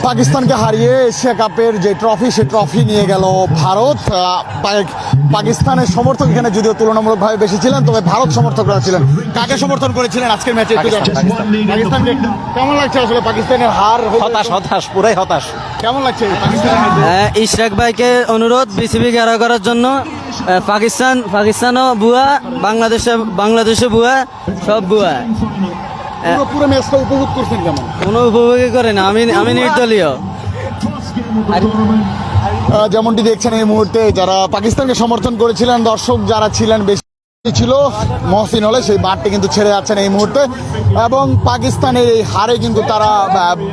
পাকিস্তানকে হারিয়ে এশিয়া কাপের যে ট্রফি সে ট্রফি নিয়ে গেল ভারত। পাকিস্তানের সমর্থক এখানে যদিও তুলনামূলকভাবে বেশি ছিলেন তবে ভারত সমর্থকরা ছিলেন। কাকে সমর্থন করেছিলেন আজকের ম্যাচে পাকিস্তানকে কেমন লাগছে আসলে পাকিস্তানের হার? হতাশ হতাশ পুরাই হতাশ। কেমন লাগছে? ইশরাক ভাইকে অনুরোধ বিসিবি ঘেরাও করার জন্য। পাকিস্তান পাকিস্তানও বুয়া বাংলাদেশে বাংলাদেশে বুয়া সব বুয়া পুরো ম্যাচটা উপভোগ করছেন কেমন? কোনো উপভোগই করে না আমি আমি নির্দলীয়। আহ, যেমনটি দেখছেন এই মুহূর্তে যারা পাকিস্তানকে সমর্থন করেছিলেন দর্শক যারা ছিলেন বেশি ছিল, মহসিন হলে সেই মাঠটি কিন্তু ছেড়ে যাচ্ছেন এই মুহূর্তে। এবং পাকিস্তানের এই হারে কিন্তু তারা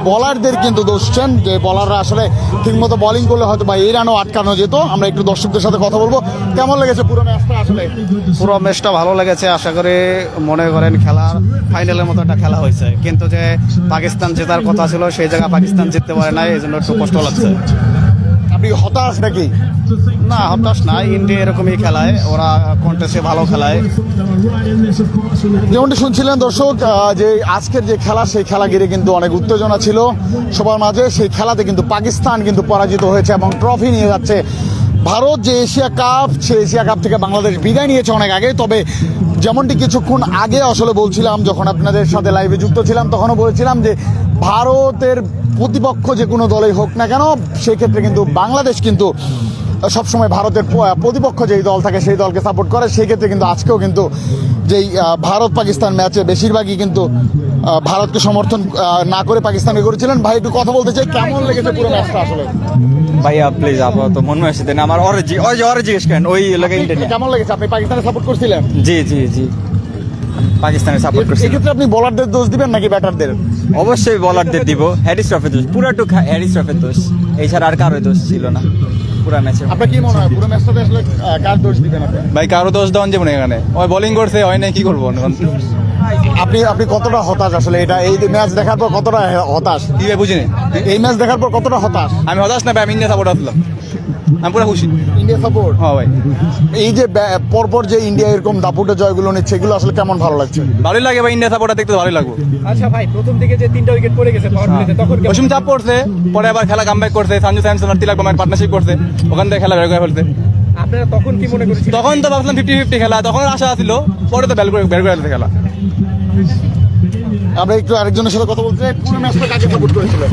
বলারদের কিন্তু দোষছেন যে বলাররা আসলে ঠিকমতো বোলিং করলে হয়তো বা এই রানও আটকানো যেত। আমরা একটু দর্শকদের সাথে কথা বলব। কেমন লেগেছে পুরো ম্যাচটা আসলে? পুরো ম্যাচটা ভালো লেগেছে। আশা করি মনে করেন খেলা ফাইনালের মতো একটা খেলা হয়েছে। কিন্তু যে পাকিস্তান জেতার কথা ছিল, সেই জায়গায় পাকিস্তান জিততে পারে নাই, এই জন্য একটু কষ্ট লাগছে। আপনি হতাশ নাকি? না হতাশ না ইন্ডিয়া এরকমই খেলায় ওরা কন্টেস্টে ভালো খেলায়। যেমনটি শুনছিলেন দর্শক যে আজকের যে খেলা সেই খেলা ঘিরে কিন্তু অনেক উত্তেজনা ছিল। সবার মাঝে সেই খেলাতে কিন্তু পাকিস্তান কিন্তু পরাজিত হয়েছে এবং ট্রফি নিয়ে যাচ্ছে ভারত যে এশিয়া কাপ, সে এশিয়া কাপ থেকে বাংলাদেশ বিদায় নিয়েছে অনেক আগে তবে যেমনটি কিছুক্ষণ আগে আসলে বলছিলাম, যখন আপনাদের সাথে লাইভে যুক্ত ছিলাম, তখনও বলেছিলাম যে ভারতের প্রতিপক্ষ যে কোনো দলেই হোক না কেন, সেক্ষেত্রে কিন্তু বাংলাদেশ কিন্তু সবসময় ভারতের প্রতিপক্ষ যেই দল থাকে, সেই দলকে সাপোর্ট করে। সেক্ষেত্রে কিন্তু আজকেও কিন্তু যেই ভারত পাকিস্তান ম্যাচে বেশিরভাগই কিন্তু ভারতকে সমর্থন না করে পাকিস্তানকে করেছিলেন। ভাই একটু কথা বলতে চাই কেমন লেগেছে পুরো ম্যাচটা আসলে? ভাইয়া প্লিজ আপাতত মন মেসে দেন আমার ওরে জি ওই যে জিজ্ঞেস করেন ওই লাগে ইন্ডিয়া কেমন লেগেছে? আপনি পাকিস্তানে সাপোর্ট করছিলেন? জি জি জি। পাকিস্তানের সাপোর্ট করছি এক্ষেত্রে আপনি বলারদের দোষ দিবেন নাকি ব্যাটারদের অবশ্যই বলারদের দিব। হ্যারিস ট্রফের দোষ। পুরাটুক হ্যারিস ট্রফের দোষ। এছাড়া আর কারোই দোষ ছিল না। পুরা ম্যাচে আপনার কি মনে হয় পুরো ম্যাচটাতে আসলে কার দোষ দিবেন আপনি? ভাই কারও দোষ দেওয়ান এখানে। ওই বোলিং করছে হয় না কি করব? এখন? আপনি আপনি কতটা হতাশ আসলে? এটা এই ম্যাচ দেখার পর কতটা হতাশ? কি ভাই বুঝিনি? এই ম্যাচ দেখার পর কতটা হতাশ? আমি হতাশ না ভাই আমি ইন্ডিয়া সাপোর্ট আসলাম আমি পুরো খুশি। ইন্ডিয়া সাপোর্ট হ্যাঁ ভাই। এই যে পরপর যে ইন্ডিয়া এরকম দাপুটে জয়গুলো নিচ্ছে এগুলো আসলে কেমন ভালো লাগছে? ভালোই লাগে ভাই ইন্ডিয়া সাপোর্ট দেখতে ভালোই লাগবে। আচ্ছা ভাই প্রথম দিকে যে তিনটা উইকেট পড়ে গেছে পাওয়ার প্লেতে তখন? পশ্চিম চাপ পড়ছে পরে আবার খেলা কামব্যাক করছে সঞ্জু স্যামসন আর তিলাক বামার পার্টনারশিপ করছে ওখান থেকে খেলা বের করে ফেলছে। আপনারা তখন কি মনে করেছিলেন? তখন তো ভাবছিলাম ফিফটি ফিফটি খেলা তখন আশা ছিল পরে তো বের করে বের করে ফেলছে খেলা। আমরা একটু আরেকজনের সাথে কথা বলতে চাই পুরো ম্যাচটা কাকে সাপোর্ট করেছিলেন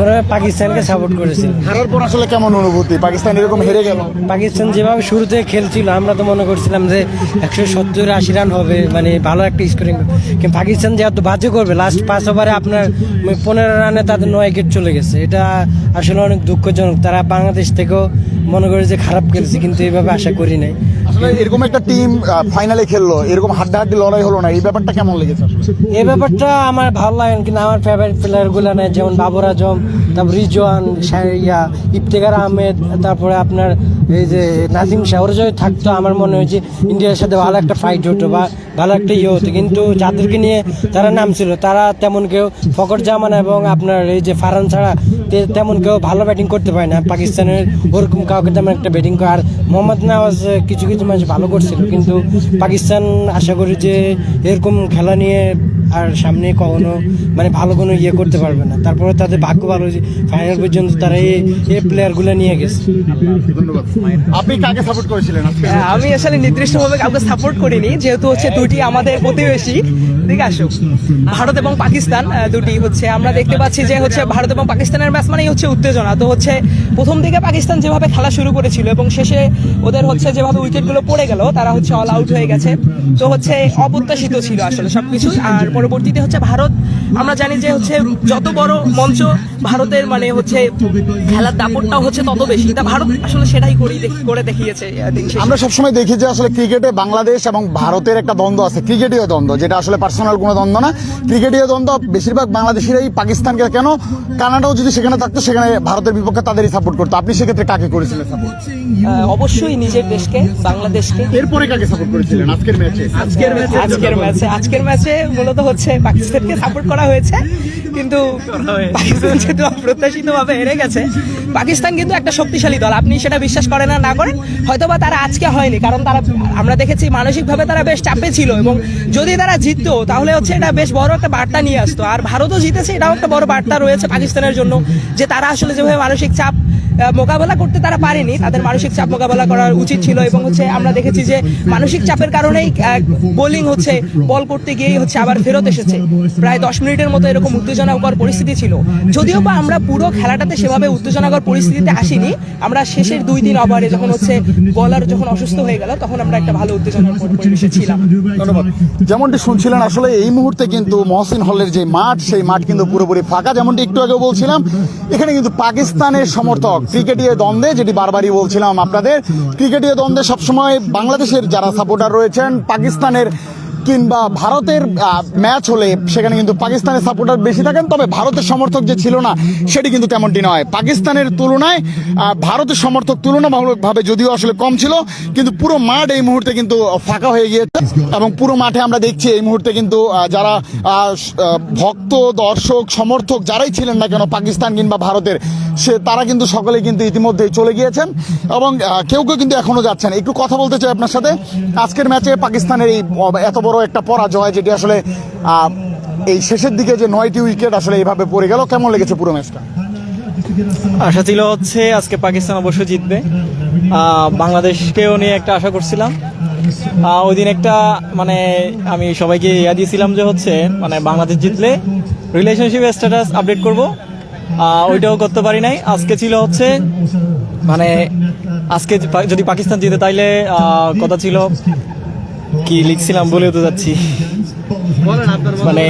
ওরা পাকিস্তানকে সাপোর্ট করেছিল। হারার পর আসলে কেমন অনুভূতি? পাকিস্তান এরকম হেরে গেল? পাকিস্তান যেভাবে শুরুতে খেলছিল আমরা তো মনে করছিলাম যে একশো সত্তর আশি রান হবে মানে ভালো একটা স্কোরিং কিন্তু পাকিস্তান যে এত বাজে করবে লাস্ট পাঁচ ওভারে আপনার পনেরো রানে তাদের নয় উইকেট চলে গেছে। এটা আসলে অনেক দুঃখজনক। তারা বাংলাদেশ থেকেও মনে করে যে খারাপ খেলছে কিন্তু এইভাবে আশা করি নাই। এরকম একটা টিম ফাইনালে খেললো, এরকম হাড্ডাহাড্ডি লড়াই হলো না, এই ব্যাপারটা কেমন লেগেছে এই ব্যাপারটা আমার ভালো লাগে কিন্তু আমার ফেভারিট প্লেয়ারগুলো নেয় যেমন বাবর আজম, তারপর রিজওয়ান ইয়া, ইফতেখার আহমেদ, তারপরে আপনার এই যে নাজিম শাহ, ওরা যদি থাকতো, আমার মনে হয় যে ইন্ডিয়ার সাথে ভালো একটা ফাইট হতো বা ভালো একটা ইয়ে হতো। কিন্তু যাদেরকে নিয়ে তারা নামছিল, তারা তেমন কেউ ফকর জামান এবং আপনার এই যে ফারান ছাড়া তেমন কেউ ভালো ব্যাটিং করতে পারে না। পাকিস্তানের ওরকম কাউকে তেমন একটা ব্যাটিং করে, আর মোহাম্মদ নওয়াজ কিছু কিছু ম্যাচ ভালো করছিল। কিন্তু পাকিস্তান আশা করি যে এরকম খেলা নিয়ে আর সামনে কখনো মানে ভালো কোনো ইয়ে করতে পারবে না। তারপরে তাদের ভাগ্য ভালো যে ফাইনাল পর্যন্ত তারা এই এই প্লেয়ারগুলো নিয়ে গেছে। আপনি কাকে সাপোর্ট করেছিলেন হ্যাঁ, আমি আসলে নির্দিষ্টভাবে কাউকে সাপোর্ট করিনি। যেহেতু হচ্ছে দুটি আমাদের প্রতিবেশী ঠিক আছে? ভারত এবং পাকিস্তান দুটি হচ্ছে। আমরা দেখতে পাচ্ছি যে হচ্ছে ভারত এবং পাকিস্তানের ম্যাচ মানেই হচ্ছে উত্তেজনা। তো হচ্ছে প্রথম দিকে পাকিস্তান যেভাবে খেলা শুরু করেছিল এবং শেষে ওদের হচ্ছে যেভাবে উইকেটগুলো পড়ে গেল তারা হচ্ছে অল আউট হয়ে গেছে। তো হচ্ছে অপ্রত্যাশিত ছিল আসলে সবকিছু। আর পরবর্তীতে হচ্ছে ভারত আমরা জানি যে হচ্ছে যত বড় মঞ্চ ভারতের মানে হচ্ছে খেলার দাপটটাও হচ্ছে তত বেশি। তা ভারত আসলে সেটাই দেখ- করে দেখিয়েছে। আমরা সবসময় দেখি যে আসলে ক্রিকেটে বাংলাদেশ এবং ভারতের একটা দ্বন্দ্ব আছে ক্রিকেটীয় দ্বন্দ্ব যেটা আসলে পার্সোনাল কোনো দ্বন্দ্ব না। ক্রিকেটীয় দ্বন্দ্ব বেশিরভাগ বাংলাদেশিরাই পাকিস্তানকে কেন? কানাডাও যদি সেখানে থাকতো সেখানে ভারতের বিপক্ষে তাদেরই সাপোর্ট করতো। আপনি সেক্ষেত্রে কাকে করেছিলেন সাপোর্ট অবশ্যই নিজের দেশকে বাংলাদেশকে। এরপরে কাকে সাপোর্ট করেছিলেন আজকের ম্যাচে আজকের ম্যাচে আজকের ম্যাচে আজকের ম্যাচে মূলত হচ্ছে পাকিস্তানকে সাপোর্ট করা হয়েছে, কিন্তু পাকিস্তান যেহেতু অপ্রত্যাশিতভাবে হেরে গেছে, পাকিস্তান কিন্তু একটা শক্তিশালী দল। আপনি সেটা বিশ্বাস করেন না না করেন হয়তো বা তারা আজকে হয়নি, কারণ তারা, আমরা দেখেছি মানসিকভাবে তারা বেশ চাপে ছিল এবং যদি তারা জিততো, তাহলে হচ্ছে এটা বেশ বড় একটা বার্তা নিয়ে আসতো। আর ভারতও জিতেছে, এটাও একটা বড় বার্তা রয়েছে পাকিস্তানের জন্য, যে তারা আসলে যেভাবে মানসিক চাপ মোকাবেলা করতে তারা পারেনি। তাদের মানসিক চাপ মোকাবেলা করার উচিত ছিল এবং হচ্ছে আমরা দেখেছি যে মানসিক চাপের কারণেই বোলিং হচ্ছে বল করতে গিয়েই হচ্ছে আবার ফেরত এসেছে। প্রায় দশ মিনিটের মতো এরকম উত্তেজনাকর পরিস্থিতি ছিল। যদিও বা আমরা পুরো খেলাটাতে সেভাবে উত্তেজনাকর পরিস্থিতিতে আসিনি, আমরা শেষের দুই তিন ওভারে যখন হচ্ছে বলার যখন অসুস্থ হয়ে গেল, তখন আমরা একটা ভালো উত্তেজনার পরিবেশে ছিলাম। ধন্যবাদ। যেমনটি শুনছিলেন, আসলে এই মুহূর্তে কিন্তু মহসিন হলের যে মাঠ, সেই মাঠ কিন্তু পুরোপুরি ফাঁকা। যেমনটি একটু আগে বলছিলাম, এখানে কিন্তু পাকিস্তানের সমর্থক ক্রিকেটীয় দ্বন্দ্বে যেটি বারবারই বলছিলাম আপনাদের ক্রিকেটীয় দ্বন্দ্বে সবসময় বাংলাদেশের যারা সাপোর্টার রয়েছেন পাকিস্তানের কিংবা ভারতের ম্যাচ হলে সেখানে কিন্তু পাকিস্তানের সাপোর্টার বেশি থাকেন, তবে ভারতের সমর্থক যে ছিল না, সেটি কিন্তু তেমনটি নয়। পাকিস্তানের তুলনায় ভারতের সমর্থক তুলনামূলকভাবে যদিও আসলে কম ছিল, কিন্তু পুরো মাঠ এই মুহূর্তে কিন্তু ফাঁকা হয়ে গিয়েছে এবং পুরো মাঠে আমরা দেখছি এই মুহূর্তে কিন্তু যারা ভক্ত, দর্শক, সমর্থক যারাই ছিলেন না কেন পাকিস্তান কিংবা ভারতের, সে, তারা কিন্তু সকলে কিন্তু ইতিমধ্যেই চলে গিয়েছেন এবং কেউ কেউ কিন্তু এখনও যাচ্ছেন। একটু কথা বলতে চাই আপনার সাথে। আজকের ম্যাচে পাকিস্তানের এই এত বড় একটা পরাজয় যেটি আসলে এই শেষের দিকে যে নয়টি উইকেট আসলে এইভাবে পড়ে গেল, কেমন লেগেছে পুরো ম্যাচটা? আশা ছিল হচ্ছে আজকে পাকিস্তান অবশ্যই জিতবে। বাংলাদেশকেও নিয়ে একটা আশা করছিলাম। ওই দিন একটা মানে আমি সবাইকে ইয়া দিয়েছিলাম যে হচ্ছে মানে বাংলাদেশ জিতলে রিলেশনশিপ স্ট্যাটাস আপডেট করব। ওইটাও করতে পারি নাই। আজকে ছিল হচ্ছে মানে আজকে যদি পাকিস্তান জিতে, তাইলে কথা ছিল কি লিখছিলাম বলেও তো যাচ্ছি। মানে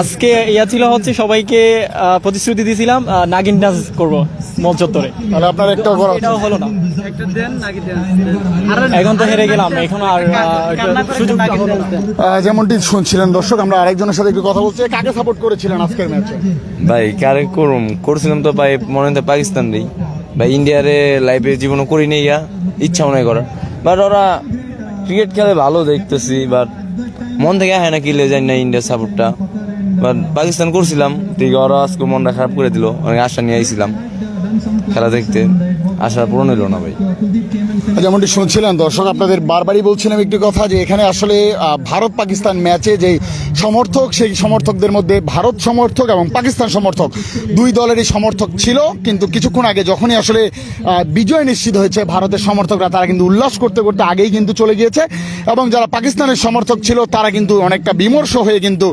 আজকে ইয়া ছিল হচ্ছে সবাইকে আহ, প্রতিশ্রুতি দিয়েছিলাম নাগিন ডান্স করব মল চত্বরে তাহলে আপনার একটা করা এটাও হলো না। এখন তো হেরে গেলাম এখন আর হলো যেমনটি শুনছিলেন দর্শক আমরা আরেকজনের সাথে একটু কথা বলছি। কাকে সাপোর্ট করেছিলেন আজকের ম্যাচে? ভাই কারে করুম? করছিলাম তো ভাই মনে হয় পাকিস্তান দিই ভাই ইন্ডিয়ারে লাইফে জীবনও করি নেই ইয়া ইচ্ছা মনে করার। বাট ওরা ক্রিকেট খেলে ভালো দেখতেছি বাট মন থেকে হয় না কিলে যায় না ইন্ডিয়ার সাপোর্টটা বাট পাকিস্তান করছিলাম ঠিক ওরা আজকে মনটা খারাপ করে দিল, অনেক আশা নিয়ে আইছিলাম। খেলা দেখতে, আশা পূরণ হইল না ভাই। যেমনটি শুনছিলেন, দর্শক, আপনাদের বারবারই বলছিলাম একটি কথা যে এখানে আসলে ভারত পাকিস্তান ম্যাচে যে সমর্থক, সেই সমর্থকদের মধ্যে ভারত সমর্থক এবং পাকিস্তান সমর্থক দুই দলেরই সমর্থক ছিল। কিন্তু কিছুক্ষণ আগে যখনই আসলে বিজয় নিশ্চিত হয়েছে ভারতের সমর্থকরা, তারা কিন্তু উল্লাস করতে করতে আগেই কিন্তু চলে গিয়েছে এবং যারা পাকিস্তানের সমর্থক ছিল, তারা কিন্তু অনেকটা বিমর্ষ হয়ে কিন্তু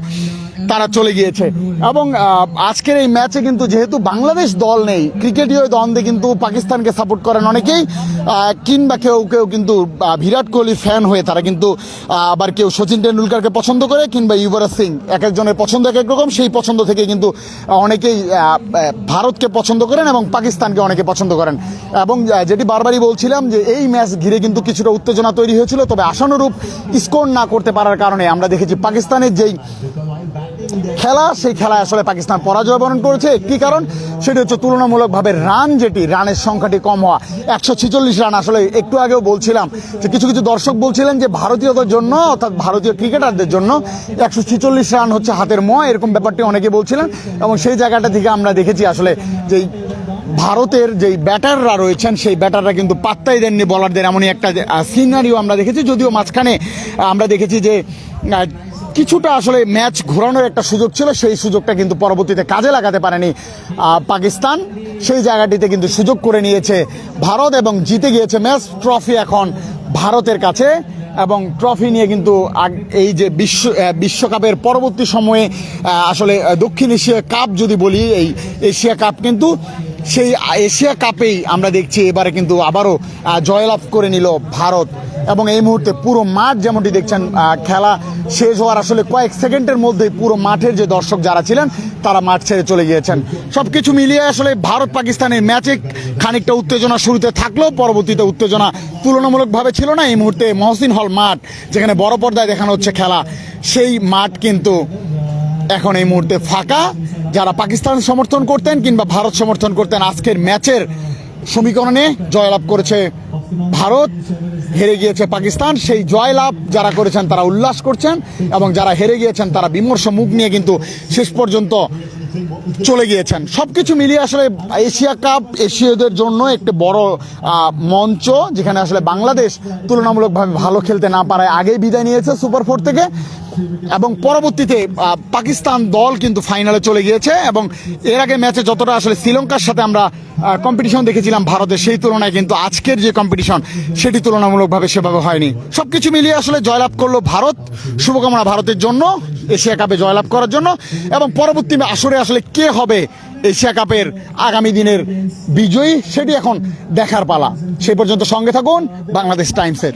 তারা চলে গিয়েছে। এবং আজকের এই ম্যাচে কিন্তু যেহেতু বাংলাদেশ দল নেই, ক্রিকেটীয় দ্বন্দ্বে কিন্তু পাকিস্তানকে সাপোর্ট করেন অনেকেই কিংবা কেউ কেউ কিন্তু বিরাট কোহলি ফ্যান হয়ে তারা কিন্তু আবার কেউ সচিন টেন্ডুলকারকে পছন্দ করে কিংবা যুবরাজ সিং, এক একজনের পছন্দ, এক এক রকম, সেই পছন্দ থেকে কিন্তু অনেকেই ভারতকে পছন্দ করেন এবং পাকিস্তানকে অনেকে পছন্দ করেন। এবং যেটি বারবারই বলছিলাম যে এই ম্যাচ ঘিরে কিন্তু কিছুটা উত্তেজনা তৈরি হয়েছিল, তবে আশানুরূপ স্কোর না করতে পারার কারণে আমরা দেখেছি পাকিস্তানের যেই খেলা, সেই খেলায় আসলে পাকিস্তান পরাজয় বরণ করেছে। একটি কারণ? সেটি হচ্ছে তুলনামূলকভাবে রান যেটি, রানের সংখ্যাটি কম হওয়া। একশো ছিচল্লিশ রান আসলে একটু আগেও বলছিলাম যে কিছু কিছু দর্শক বলছিলেন যে ভারতীয়দের জন্য, অর্থাৎ ভারতীয় ক্রিকেটারদের জন্য একশো ছিচল্লিশ রান হচ্ছে হাতের মোয়া, এরকম ব্যাপারটি অনেকে বলছিলেন। এবং সেই জায়গাটা থেকে আমরা দেখেছি আসলে যে ভারতের যেই ব্যাটাররা রয়েছেন, সেই ব্যাটাররা কিন্তু পাত্তাই দেননি বলারদের। এমনই একটা সিনারিও আমরা দেখেছি, যদিও মাঝখানে আমরা দেখেছি যে কিছুটা আসলে ম্যাচ ঘোরানোর একটা সুযোগ ছিল, সেই সুযোগটা কিন্তু পরবর্তীতে কাজে লাগাতে পারেনি পাকিস্তান। সেই জায়গাটিতে কিন্তু সুযোগ করে নিয়েছে ভারত এবং জিতে গিয়েছে ম্যাচ ট্রফি এখন ভারতের কাছে। এবং ট্রফি নিয়ে কিন্তু এই যে বিশ্ব বিশ্বকাপের পরবর্তী সময়ে আসলে দক্ষিণ এশিয়া কাপ যদি বলি, এই এশিয়া কাপ কিন্তু সেই এশিয়া কাপেই আমরা দেখছি এবারে কিন্তু আবারও জয়লাভ করে নিল ভারত। এবং এই মুহূর্তে পুরো মাঠ যেমনটি দেখছেন খেলা শেষ হওয়ার আসলে কয়েক সেকেন্ডের মধ্যেই পুরো মাঠের যে দর্শক যারা ছিলেন, তারা মাঠ ছেড়ে চলে গিয়েছেন। সব কিছু মিলিয়ে আসলে ভারত পাকিস্তানের ম্যাচে খানিকটা উত্তেজনা শুরুতে থাকলেও পরবর্তীতে উত্তেজনা তুলনামূলকভাবে ছিল না। এই মুহূর্তে মহসিন হল মাঠ, যেখানে বড় পর্দায় দেখানো হচ্ছে খেলা, সেই মাঠ কিন্তু এখন এই মুহূর্তে ফাঁকা। যারা পাকিস্তান সমর্থন করতেন কিংবা ভারত সমর্থন করতেন, আজকের ম্যাচের সমীকরণে জয়লাভ করেছে ভারত হেরে গিয়েছে পাকিস্তান, সেই জয়লাভ যারা করেছেন তারা উল্লাস করছেন এবং যারা হেরে গিয়েছেন তারা বিমর্ষ মুখ নিয়ে কিন্তু শেষ পর্যন্ত চলে গিয়েছেন। সবকিছু মিলিয়ে আসলে এশিয়া কাপ এশীয়দের জন্য একটি বড় মঞ্চ, যেখানে আসলে বাংলাদেশ তুলনামূলকভাবে ভালো খেলতে না পারায় আগেই বিদায় নিয়েছে সুপার ফোর থেকে। এবং পরবর্তীতে পাকিস্তান দল কিন্তু ফাইনালে চলে গিয়েছে এবং এর আগে ম্যাচে যতটা আসলে শ্রীলঙ্কার সাথে আমরা কম্পিটিশন দেখেছিলাম ভারতের, সেই তুলনায় কিন্তু আজকের যে কম্পিটিশন সেটি তুলনামূলকভাবে সেভাবে হয়নি। সব কিছু মিলিয়ে আসলে জয়লাভ করল ভারত। শুভকামনা ভারতের জন্য, এশিয়া কাপে জয়লাভ করার জন্য এবং পরবর্তী আসরে আসলে কে হবে এশিয়া কাপের আগামী দিনের বিজয়ী, সেটি এখন দেখার পালা। সেই পর্যন্ত সঙ্গে থাকুন বাংলাদেশ টাইমসের।